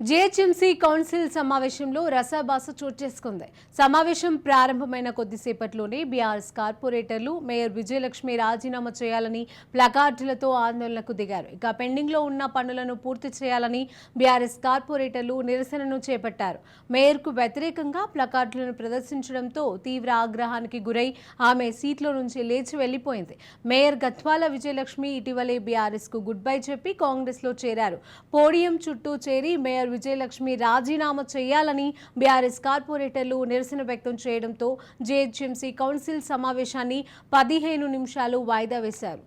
GHMC council సమావేశంలో రసాభాస చోటు చేసుకుంది. సమావేశం ప్రారంభమైన కొద్దిసేపట్లోనే బీఆర్ఎస్ కార్పొరేటర్లు మేయర్ విజయలక్ష్మి రాజీనామా చేయాలని ప్లకార్డులతో ఆందోళనకు దిగారు. ఇక పెండింగ్లో ఉన్న పనులను పూర్తి చేయాలని బీఆర్ఎస్ కార్పొరేటర్లు నిరసనను చేపట్టారు. మేయర్కు వ్యతిరేకంగా ప్లకార్డులను ప్రదర్శించడంతో తీవ్ర ఆగ్రహానికి గురై ఆమె సీట్లో నుంచి లేచి వెళ్ళిపోయింది మేయర్ గత్వాల విజయలక్ష్మి ఇటీవలే బీఆర్ఎస్కు గుడ్ బై చెప్పి కాంగ్రెస్లో చేరారు. పోడియం చుట్టూ చేరి మేయర్ విజయలక్ష్మి రాజీనామా చేయాలని బీఆర్ఎస్ కార్పొరేటర్లు నిరసన వ్యక్తం చేయడంతో జేహెచ్ఎంసీ కౌన్సిల్ సమావేశాన్ని పదిహేను నిమిషాలు వాయిదా వేశారు.